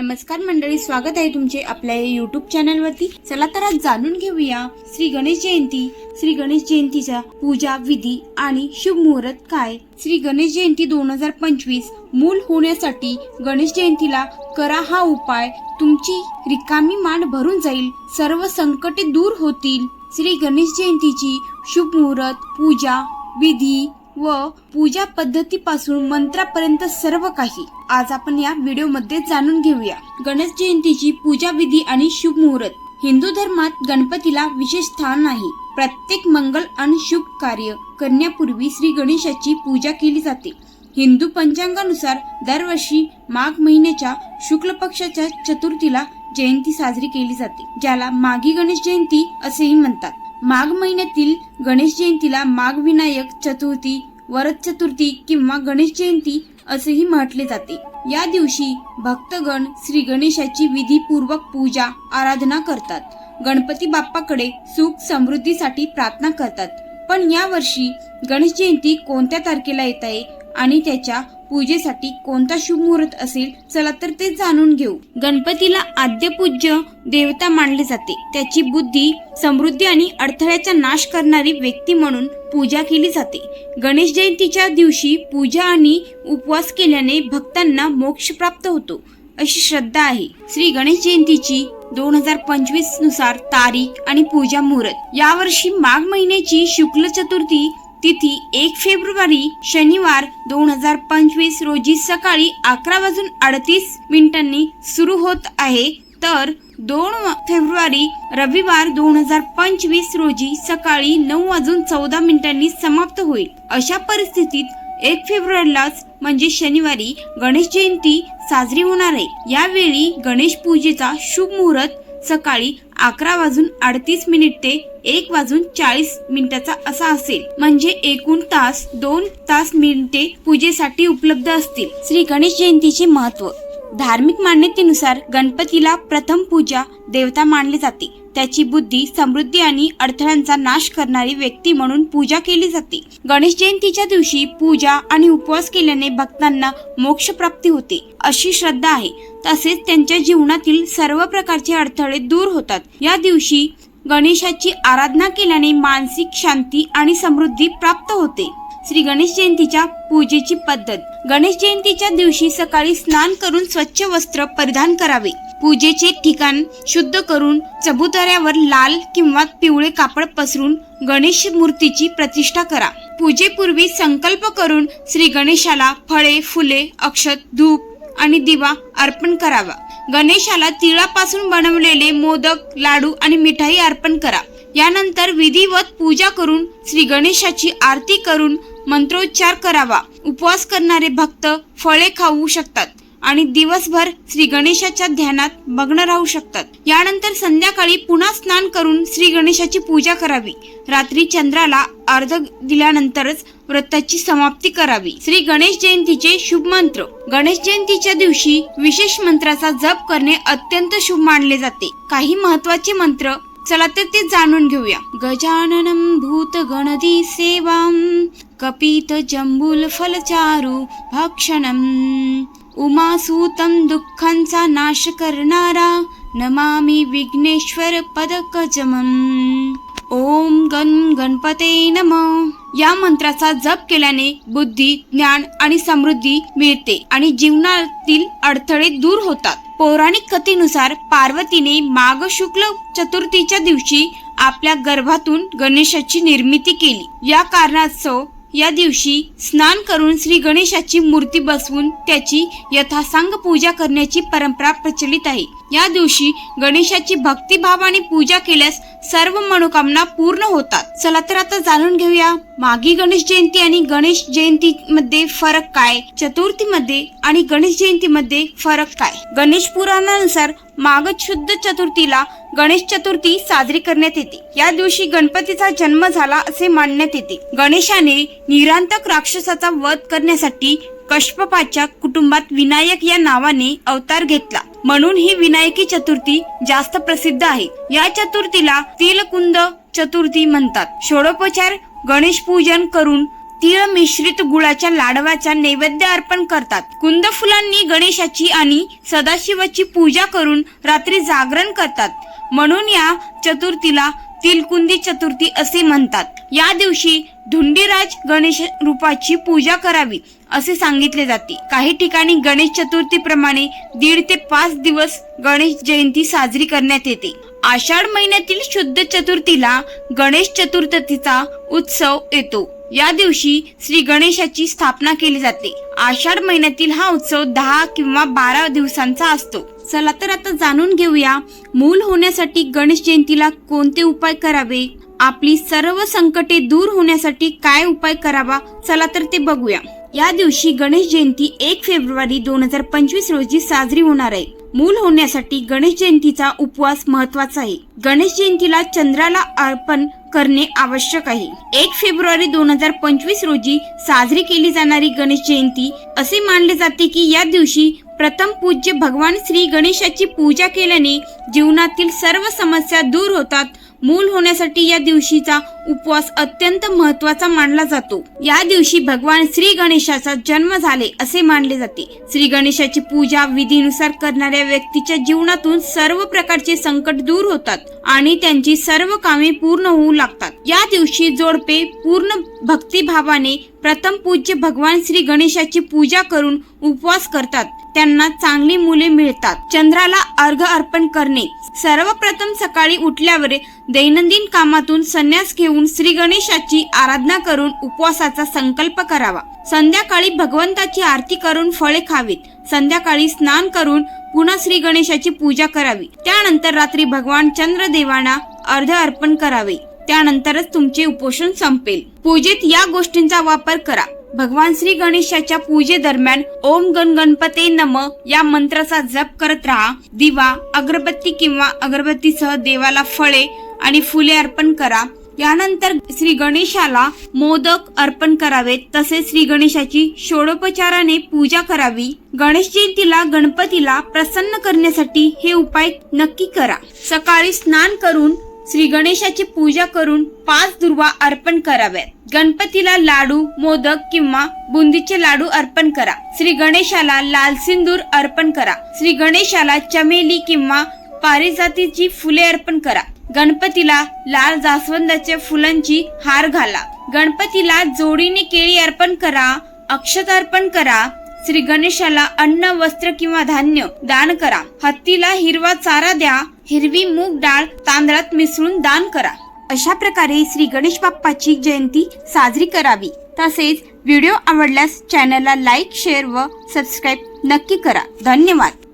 नमस्कार मंडळी स्वागत आहे तुमचे आपल्या युट्यूब चॅनल वरती. चला तर आज जाणून घेऊया श्री गणेश जयंती. श्री गणेश जयंतीचा पूजा विधी आणि शुभ मुहूर्त काय? श्री गणेश जयंती दोन हजार पंचवीस मूल होण्यासाठी गणेश जयंतीला करा हा उपाय. तुमची रिकामी मान भरून जाईल. सर्व संकटे दूर होतील. श्री गणेश जयंतीची शुभ मुहूर्त पूजा विधी व पूजा पद्धतीपासून मंत्रापर्यंत सर्व काही. आज आपण या व्हिडिओमध्ये जाणून घेऊया. गणेश जयंतीची पूजा विधी आणि शुभ मुहूर्त. हिंदू धर्मात गणपतीला विशेष स्थान आहे प्रत्येक मंगल आणि शुभ कार्य करण्यापूर्वी श्री गणेशाची पूजा केली जाते. हिंदू पंचांगानुसार दरवर्षी माघ महिन्याच्या शुक्ल पक्षाच्या चतुर्थीला जयंती साजरी केली जाते ज्याला माघी गणेश जयंती असेही म्हणतात. माघ महिन्यातील गणेश जयंतीला माघ विनायक चतुर्थी वरद चतुर्थी किंवा गणेश जयंती असेही म्हटले जाते. या दिवशी भक्तगण श्री गणेशाची विधीपूर्वक पूजा आराधना करतात. गणपती बाप्पाकडे सुख समृद्धीसाठी प्रार्थना करतात. पण या वर्षी गणेश जयंती कोणत्या तारखेला येत आहे आणि त्याच्या पूजेसाठी कोणता शुभ मुहूर्त असेल चला तर ते जाणून घेऊ. गणपतीला आद्य पूज्य देवता मानले जाते. त्याची बुद्धी समृद्धी आणि अडथळ्याचा नाश करणारी व्यक्ती म्हणून पूजा केली जाते. गणेश जयंतीच्या दिवशी पूजा आणि उपवास केल्याने भक्तांना मोक्ष प्राप्त होतो अशी श्रद्धा आहे. श्री गणेश जयंतीची दोन हजार पंचवीसनुसार तारीख आणि पूजा मुहूर्त. यावर्षी माघ महिन्याची शुक्ल चतुर्थी तिथी एक फेब्रुवारी शनिवार दोन हजार पंचवीस रोजी सकाळी अकरा वाजून अडतीस मिनिटांनी सुरू होत आहे. तर दोन फेब्रुवारी रविवार दोन हजार पंचवीस रोजी सकाळी नऊ वाजून चौदा मिनिटांनी समाप्त होईल. अशा परिस्थितीत एक फेब्रुवारीलाच म्हणजे शनिवारी गणेश जयंती साजरी होणार आहे. यावेळी गणेश पूजेचा शुभ मुहूर्त सकाळी अकरा वाजून अडतीस मिनिट ते एक वाजून चाळीस मिनिटाचा असा असेल. म्हणजे एकूण तास दोन तास मिनिटे पूजेसाठी उपलब्ध असतील. श्री गणेश जयंतीचे महत्त्व धार्मिक मान्यतेनुसार गणपतीला प्रथम पूजा देवता मानले जाते. त्याची बुद्धी समृद्धी आणि अडथळ्यांचा नाश करणारी व्यक्ती म्हणून पूजा केली जाते. गणेश जयंतीच्या दिवशी पूजा आणि उपवास केल्याने भक्तांना मोक्ष प्राप्ती होते अशी श्रद्धा आहे. तसेच त्यांच्या जीवनातील सर्व प्रकारचे अडथळे दूर होतात. या दिवशी गणेशाची आराधना केल्याने मानसिक शांती आणि समृद्धी प्राप्त होते. श्री गणेश जयंतीच्या पूजेची पद्धत. गणेश जयंतीच्या दिवशी सकाळी स्नान करून स्वच्छ वस्त्र परिधान करावे. पूजेचे ठिकाण शुद्ध करून चबुतऱ्यावर लाल किंवा पिवळे कापड पसरून गणेश मूर्तीची प्रतिष्ठा करा. पूजेपूर्वी संकल्प करून श्री गणेशाला फळे फुले अक्षत धूप आणि दिवा अर्पण करावा. गणेशाला तिळापासून बनवलेले मोदक लाडू आणि मिठाई अर्पण करा. यानंतर विधिवत पूजा करून श्री गणेशाची आरती करून मंत्रोच्चार करावा. उपवास करणारे भक्त फळे खाऊ शकतात. आणि दिवसभर श्री गणेशाच्या ध्यानात मग्न राहू शकतात. यानंतर संध्याकाळी पुन्हा स्नान करून श्री गणेशाची पूजा करावी. रात्री चंद्राला अर्ध दिल्यानंतरच व्रताची समाप्ती करावी. श्री गणेश जयंतीचे शुभ मंत्र. गणेश जयंतीच्या दिवशी विशेष मंत्राचा जप करणे अत्यंत शुभ मानले जाते. काही महत्त्वाचे मंत्र चला तर ते जाणून घेऊया. गजाननं भूत गणधी सेवाम कपित जंबुल फलचारू भक्षणम. उमासूतं दुःखांचा नाश करणारा नमामि विघ्नेश्वर पदकजमम। ओम गण गणपते नम। या मंत्राचा जप केल्याने बुद्धी ज्ञान आणि समृद्धी मिळते आणि जीवनातील अडथळे दूर होतात. पौराणिक कथेनुसार पार्वतीने माघ शुक्ल चतुर्थीच्या दिवशी आपल्या गर्भातून गणेशाची निर्मिती केली. या कारणास्तव या दिवशी स्नान करून श्री गणेशाची मूर्ती बसवून त्याची यथासांग पूजा करण्याची परंपरा प्रचलित आहे. या दिवशी गणेशाची भक्तिभावाने पूजा केल्यास सर्व मनोकामना पूर्ण होतात. चला तर आता जाणून घेऊया मागी गणेश जयंती आणि गणेश जयंती मध्ये फरक काय? चतुर्थीमध्ये आणि गणेश जयंतीमध्ये फरक काय? गणेश पुराणानुसार माघ शुद्ध चतुर्थीला गणेश चतुर्थी साजरी करण्यात येते. या दिवशी गणपतीचा जन्म झाला असे मानण्यात येते. गणेशाने निरांतक राक्षसाचा वध करण्यासाठी कश्यपाच्या कुटुंबात विनायक या नावाने अवतार घेतला. म्हणून ही विनायकी चतुर्थी जास्त प्रसिद्ध आहे. या चतुर्थीला तिलकुंद चतुर्थी म्हणतात. षोडोपचार गणेश पूजन करून तीळ मिश्रित गुळाच्या लाडवाचा नैवेद्य अर्पण करतात. कुंद फुलांनी गणेशाची आणि सदाशिवाची पूजा करून रात्री जागरण करतात. म्हणून या चतुर्थीला तिलकुंदी चतुर्थी असे म्हणतात. या दिवशी धुंडीराज गणेश रूपाची पूजा करावी. असे सांगितले जाते. काही ठिकाणी गणेश चतुर्थीप्रमाणे दीड ते पाच दिवस गणेश जयंती साजरी करण्यात येते. आषाढ महिन्यातील शुद्ध चतुर्थीला गणेश चतुर्थीचा उत्सव येतो. या दिवशी श्री गणेशाची स्थापना केली जाते. आषाढ महिन्यातील हा उत्सव दहा किंवा बारा दिवसांचा असतो. चला तर आता जाणून घेऊया मूल होण्यासाठी गणेश जयंतीला कोणते उपाय करावे? आपली सर्व संकटे दूर होण्यासाठी काय उपाय करावा चला तर ते बघूया. या दिवशी गणेश जयंती एक फेब्रुवारी दोन हजार पंचवीस रोजी साजरी होणार आहे. मूल होण्यासाठी गणेश जयंतीचा उपवास महत्त्वाचा आहे. गणेश जयंतीला चंद्राला अर्पण करणे आवश्यक आहे. एक फेब्रुवारी दोन हजार पंचवीस रोजी साजरी केली जाणारी गणेश जयंती असे मानले जाते की या दिवशी प्रथम पूज्य भगवान श्री गणेशाची पूजा केल्याने जीवनातील सर्व समस्या दूर होतात. मूल होण्यासाठी या दिवशीचा उपवास अत्यंत महत्त्वाचा मानला जातो. या दिवशी भगवान श्री गणेशाचा जन्म झाले असे मानले जाते. श्री गणेशाची पूजा विधीनुसार करणाऱ्या व्यक्तीच्या जीवनातून सर्व प्रकारचे संकट दूर होतात आणि त्यांची सर्व कामे पूर्ण होऊ लागतात. या दिवशी जोडपे पूर्ण भक्तिभावाने प्रथम पूज्य भगवान श्री गणेशाची पूजा करून उपवास करतात. त्यांना चांगली मुले मिळतात. चंद्राला अर्घ अर्पण करणे. सर्वप्रथम सकाळी उठल्यावर दैनंदिन कामातून संन्यास घेऊन श्री गणेशाची आराधना करून उपवासाचा संकल्प करावा. संध्याकाळी भगवंताची आरती करून फळे खावीत. संध्याकाळी स्नान करून पुन्हा श्री गणेशाची पूजा करावी. त्यानंतर रात्री भगवान चंद्रदेवांना अर्ध अर्पण करावे. त्यानंतरच तुमचे उपोषण संपेल. पूजेत या गोष्टींचा वापर करा. भगवान श्री गणेशाच्या पूजेदरम्यान ओम गण गणपते नम या मंत्राचा जप करत राहा. दिवा अगरबत्ती किंवा अगरबत्तीसह देवाला फळे आणि फुले अर्पण करा. यानंतर श्री गणेशाला मोदक अर्पण करावेत. तसेच श्री गणेशाची षोडोपचाराने पूजा करावी. गणेश जयंतीला गणपतीला प्रसन्न करण्यासाठी हे उपाय नक्की करा. सकाळी स्नान करून श्री गणेशाची पूजा करून पाच दुर्वा अर्पण कराव्यात. गणपतीला लाडू मोदक किंवा बुंदीचे लाडू अर्पण करा. श्री गणेशाला लाल सिंदूर अर्पण करा. श्री गणेशाला चमेली किंवा पारिजातीची फुले अर्पण करा. गणपतीला लाल जास्वंदाच्या फुलांची हार घाला. गणपतीला जोडीने केळी अर्पण करा अक्षत अर्पण करा श्री गणेशाला अन्न वस्त्र किंवा धान्य दान करा. हत्तीला हिरवा चारा द्या हिरवी मूग डाळ तांदळात मिसळून दान करा. अशा प्रकारे श्री गणेश बाप्पाची जयंती साजरी करावी. तसेच व्हिडिओ आवडल्यास चॅनलला लाईक शेअर व सबस्क्राईब नक्की करा. धन्यवाद.